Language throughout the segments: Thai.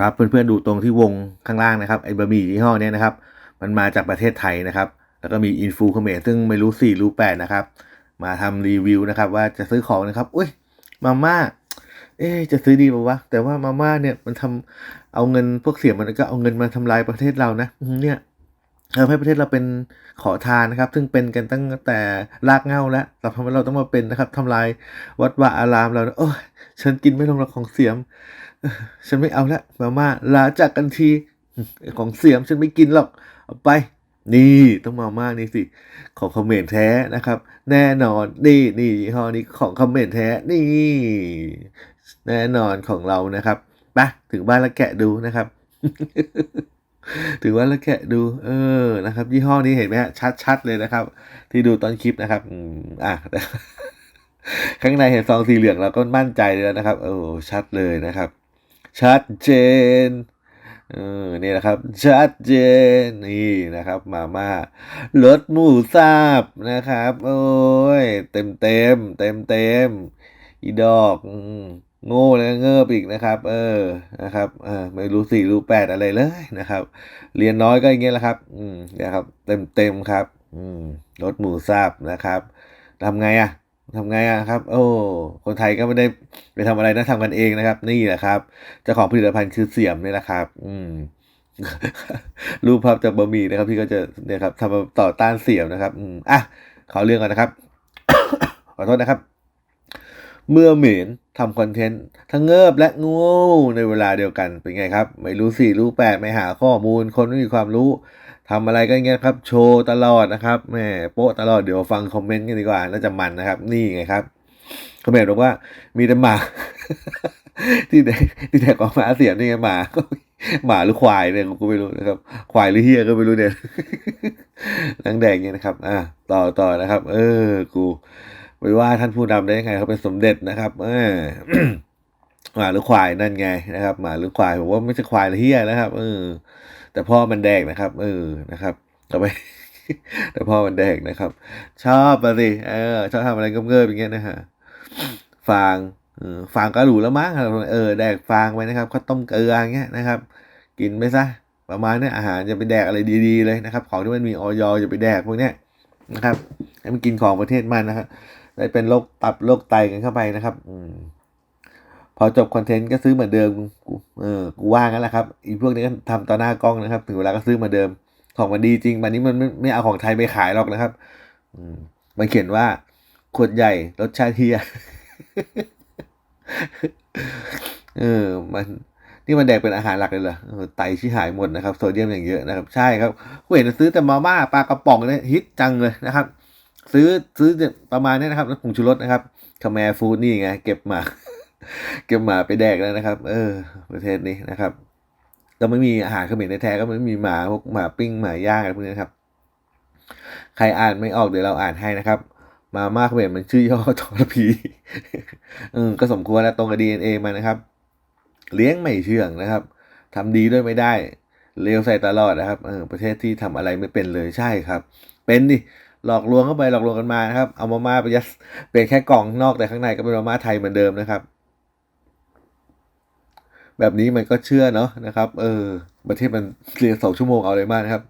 ครับเพื่อนๆดูตรงที่วงข้างล่างนะครับไอ้บะหมี่ยี่ห้อเนี้ยนะครับ มันมาจากประเทศไทยนะครับ แล้วก็มีอินฟูเขมรซึ่งไม่รู้สี่รู้แปดนะครับ มาทำรีวิวนะครับ ว่าจะซื้อของนะครับอุ้ยมาม่าเอ๊จะซื้อดีป่าวะแต่ว่ามาม่าเนี่ยมันทำเอาเงินพวกเสียมันก็เอาเงินมาทำลายประเทศเรานะเนี่ย ทำให้ประเทศเราเป็นขอทานนะครับ ซึ่งเป็นกันตั้งแต่รากเง้าแล้วแต่ทำไมเราต้องมาเป็นนะครับทำลายวัดวาอารามเราโอ้ยฉันกินไม่ลงหรอกของเสียม ฉันไม่เอาละมาม่าลาจากกันทีของเสียมฉันไม่กินหรอกเอาไป นี่ต้องมาม่านี่สิ ของคอมเมนต์แท้นะครับ แน่นอนนี่นี่ยี่ห้อนี้ของคอมเมนต์แท้นี่ แน่นอนของเรานะครับไปถึงบ้านแล้วแกะดูนะครับ ถึงบ้าแล้วแกะดูเออนะครับ ยี่ห้อนี้เห็นไหมฮะชัดๆเลยนะครับ ที่ดูตอนคลิปนะครับอืมอะข้างในเห็นซองสีเหลืองเราก็มั่นใจเลยนะครับโอ้ชัดเลยนะครับ ชัดเจนเออนี่นะครับชัดเจนนี่นะครับ มาม่ารสหมูสับนะครับ โอ้ยเต็มเต็มเต็มเต็มอีดอกอ โง่แล้วเงิบอีกนะครับ เออนะครับเออไม่รู้สี่รู้แปดอะไรเลยนะครับ เรียนน้อยก็อย่างเงี้ยแหละครับ อืมนะครับ เต็มเต็มครับ อืมรสหมูสับนะครับทำไงอะทำไงอะครับ โอ้ คนไทยก็ไม่ได้ไปทำอะไรนะทำกันเองนะครับ นี่แหละครับ เจ้าของผลิตภัณฑ์คือเสียมนี่แหละครับ อืมรูปภาพจากบะหมี่นะครับ ที่ก็จะเนี่ยครับทำมาต่อต้านเสียมนะครับ อืมอะขอเรื่องก่อนนะครับ ขอโทษนะครับ เมื่อเหม็น ทำคอนเทนต์ทั้งเงิบและง่ในเวลาเดียวกันเป็นไงครับ ไม่รู้สี่รู้แปดไม่หาข้อมูล คนไม่มีความรู้ทำอะไรก็อย่างเงี้ยครับ โชว์ตลอดนะครับแหมโป๊ะตลอดเดี๋ยวฟังคอมเมนต์กันดีกว่าน่าจะมันนะครับ นี่ไงครับคอมเมนต์บอกว่ามีแต่หมา ที่แดกที่แดกของหมาเสียนี่ไงหมาหมาหรือควายเนี่ยกูไม่รู้นะครับ ควายหรือเฮียก็ไม่รู้เนี่ยนังแดงเนี่ยนะครับ อะต่อต่อนะครับ เออ กู ไปว่าท่านผู้นำได้ยังไงเขาเป็นสมเด็จนะครับเออหมาหรือควายนั่นไงนะครับหมาหรือควายผมว่าไม่ใช่ควายหรือเฮียนะครับเออ แต่พ่อมันแดกนะครับ เออนะครับต่อไปแต่พ่อมันแดกนะครับ ชอบมาสิเออชอบทำอะไรเงิบๆอย่างเงี้ยนะฮะฟางเออฟางก็หรูแล้วมั้งเออแดกฟางไว้นะครับข้าวต้มเกลืออย่างเงี้ยนะครับ กินไปซะประมาณนี้อาหารจะไปแดกอะไรดีๆเลยนะครับ ของที่มันมีออยอย่าไปแดกพวกเนี้ยนะครับให้มันกินของประเทศมันนะครับ ได้เป็นโรคตับโรคไตกันเข้าไปนะครับ อืมพอจบคอนเทนต์ก็ซื้อเหมือนเดิมกูเออกูว่างั้นแหละครับอีพวกนี้ก็ทำต่อหน้ากล้องนะครับ ถึงเวลาก็ซื้อเหมือนเดิม ของมันดีจริงวันนี้มันไม่ไม่เอาของไทยไปขายหรอกนะครับ อืมมันเขียนว่าขวดใหญ่รสชาติเฮียเออ มันนี่มันแดกเป็นอาหารหลักเลยเหรอไตชิหายหมดนะครับ โซเดียมอย่างเยอะนะครับ ใช่ครับกูเห็นซื้อแต่มาม่าปลากระป๋องเนี่ยฮิตจังเลยนะครับ ซื้อซื้อประมาณนี้นะครับแล้วผงชูรสนะครับคาแมร์ฟูดนี่ไงเก็บมา เก็บหมาไปแดกแล้วนะครับ เออ ประเทศนี้นะครับก็ไม่มีอาหารเขมรแท้ๆก็ไม่มีหมาพวกหมาปิ้งหมาย่างอะไรพวกนี้นครับ ใครอ่านไม่ออกเดี๋ยวเราอ่านให้นะครับ มาม่าเขมรมันชื่อย่อทรพีเออก็สมควรแล้วตรงกับดีเอ็นเอมานะครับ เลี้ยงไม่เชื่องนะครับทำดีด้วยไม่ได้เลวใส่ตลอดนะครับเออประเทศที่ทำอะไรไม่เป็นเลยใช่ครับ เป็นดิ หลอกลวงเข้าไปหลอกลวงกันมานะครับ เอามาม่าไปยัดเป็นแค่กล่องนอกแต่ข้างในก็เป็นมาม่าไทยเหมือนเดิมนะครับ แบบนี้มันก็เชื่อเนาะนะครับ เออ ประเทศมันเรียนสองชั่วโมงเอาเลยมากนะครับ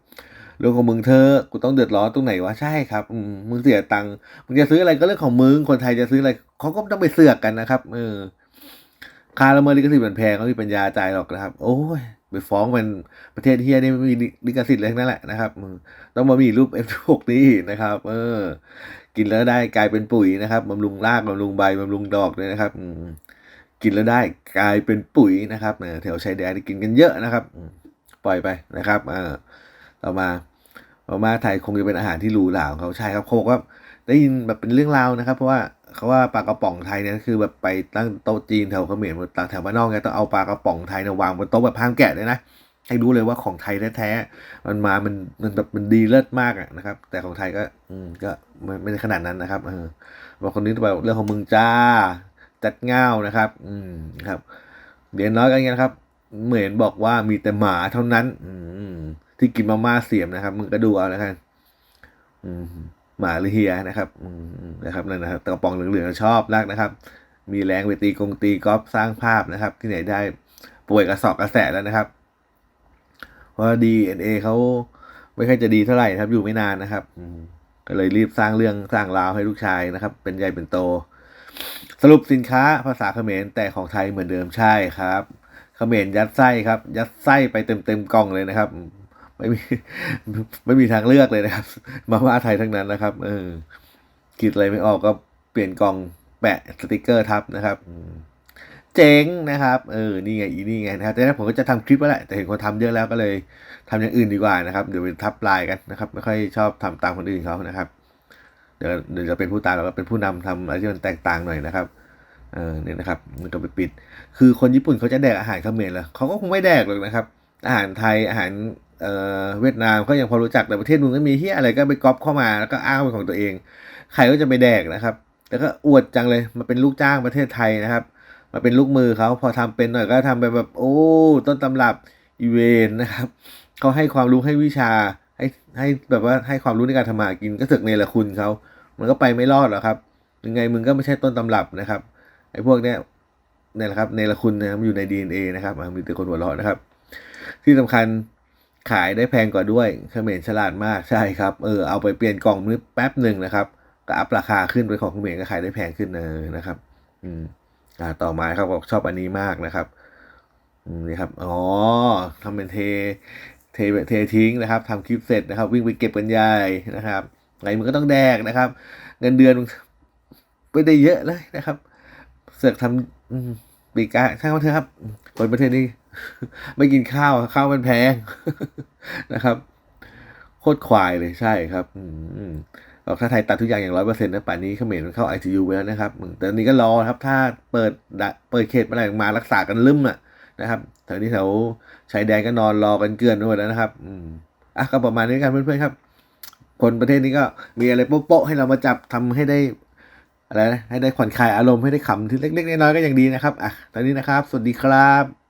เรื่องของมึงเธอกูต้องเดือดร้อนตรงไหนวะ ใช่ครับมมึงเสียตังค์ มึงจะซื้ออะไรก็เรื่องของมึง คนไทยจะซื้ออะไรเขาก็ต้องไปเสือกกันนะครับ เออ ค่าละเมิดลิขสิทธิ์มันแพงเขามีปัญญาจ่ายหรอกนะครับ โอ้ย ไปฟ้องมันประเทศเฮียนี่ไม่มีลิขสิทธิ์เลยนั่นแหละนะครับต้องมามีรูป F6 นี้นะครับ เออ กินแล้วได้กลายเป็นปุ๋ยนะครับบำรุงรากบำรุงใบบำรุงดอกเลยนะครับกินแล้วได้กลายเป็นปุ๋ยนะครับแถวชายแดนกินกันเยอะนะครับ ปล่อยไปนะครับเอ่าต่อมาต่อมาไทยคงจะเป็นอาหารที่หรูหราของเขาใช่ครับเขาบอกว่าได้ยินแบบเป็นเรื่องราวนะครับ เพราะว่า เขาว่าปลากระป๋องไทยเนี่ยคือแบบไปตั้งโต๊ะจีนแถวเขมรต่างแถวบ้านนอกเนี่ยต้องเอาปลากระป๋องไทยเนี่ยวางบนโต๊ะแบบห้ามแกะเลยนะให้รู้เลยว่าของไทยแท้ๆมันมา มันมันแบบมันดีเลิศมากอะนะครับ แต่ของไทยก็ อืมก็ไม่ไม่ได้ขนาดนั้นนะครับเออบางคนนี้แบบเรื่องของมึงจ้า จัดเง่านะครับ อืมครับเรียนน้อยกันอย่างนะครับ เหมือนบอกว่ามีแต่หมาเท่านั้น อืมที่กินมาม่าเสียมนะครับ มึงก็ดูเอาแล้วกันอืม หมาหรือเฮียนะครับอืมนะครับนั่นนะครับกระป๋องเหลืองๆชอบรักนะครับ มีแรงไปตีกงตีกอล์ฟสร้างภาพนะครับ ที่ไหนได้ป่วยกระสอบกระแสแล้วนะครับเพราะดีเอ็นเอเขาไม่ค่อยจะดีเท่าไหร่นะครับอยู่ไม่นานนะครับอืมก็เลยรีบสร้างเรื่องสร้างราวให้ลูกชายนะครับ เป็นใหญ่เป็นโต สรุปสินค้าภาษาเขมรแต่ของไทยเหมือนเดิมใช่ครับเขมรยัดไส้ครับ ยัดไส้ไปเต็มเต็มๆกล่องเลยนะครับ ไม่มีไม่มีทางเลือกเลยนะครับ มาม่าไทยทั้งนั้นนะครับ เออคิดอะไรไม่ออกก็เปลี่ยนกล่องแปะสติกเกอร์ทับนะครับเจ๋งนะครับเออนี่ไงอีนี่ไงนะครับแต่แรกผมก็จะทำคลิปแล้วแหละแต่เห็นคนทำเยอะแล้วก็เลยทำอย่างอื่นดีกว่านะครับเดี๋ยวไปทับลายกันนะครับ ไม่ค่อยชอบทำตามคนอื่นเขานะครับ เดี๋ยวเดี๋ยวจะเป็นผู้ตามเราก็เป็นผู้นำทำอะไรที่มันแตกต่างหน่อยนะครับเออเนี่ยนะครับมันก็ไปปิด คือคนญี่ปุ่นเขาจะแดกอาหารเขมรเหรอเขาก็คงไม่แดกหรอกนะครับ อาหารไทยอาหาร เวียดนามเขายังพอรู้จักแต่ประเทศนู้นก็มีที่อะไรก็ไปก๊อปเข้ามาแล้วก็อ้างเป็นของตัวเอง ใครก็จะไปแดกนะครับ แต่ก็อวดจังเลยมาเป็นลูกจ้างประเทศไทยนะครับ มาเป็นลูกมือเขาพอทำเป็นหน่อยก็ทำไปแบบโอ้ต้นตำรับอีเวนนะครับเขาให้ความรู้ให้วิชาให้ให้แบบว่าให้ความรู้ในการทำมากินก็เสึกเนรคุณเขา มันก็ไปไม่รอดหรอกครับยังไงมึงก็ไม่ใช่ต้นตำรับนะครับไอ้พวกเนี้ยนี่แหละครับเนรคุณนะครับมันอยู่ใน DNA นะครับมีแต่คนหัวเราะนะครับ ที่สำคัญ ขายได้แพงกว่าด้วยเขมรฉลาดมากใช่ครับ เออเอาไปเปลี่ยนกล่องมือแป๊บหนึ่งนะครับ ก็อัพราคาขึ้นไปของเขมรก็ขายได้แพงขึ้นเออนะครับ อืมอ่าต่อมาครับบอกชอบอันนี้มากนะครับอืมนี่ครับ อ๋อทำเป็นเท เทเททิ้งนะครับทำคลิปเสร็จนะครับ วิ่งไปเก็บกันใหญ่นะครับไงมันก็ต้องแดกนะครับ เงินเดือนไม่ได้เยอะเลยนะครับ เสือกทำปีกาช่างมันเถอะครับคนประเทศนี้ ไม่กินข้าวข้าวมันแพงนะครับโคตรควายเลยใช่ครับ อืมบอกถ้าไทยตัดทุกอย่างอย่างร้อยเปอร์เซ็นต์นะป่านนี้เขมรมันเข้าไอซียูไปแล้วนะครับอืมแต่อันนี้ก็รอครับ ถ้าเปิดดะเปิดเขตเมื่อไหร่มารักษากันลืมอะนะครับแถวนี้แถวชายแดนก็นอนรอกันเกลือนไปหมดแล้วนะครับ อืมอะก็ประมาณนี้กันเพื่อนๆครับ คนประเทศนี้ก็มีอะไรโป๊ะๆให้เรามาจับทำให้ได้อะไรนะให้ได้ผ่อนคลายอารมณ์ให้ได้ขำที่เล็กๆน้อยๆก็ยังดีนะครับอะตอนนี้นะครับ สวัสดีครับ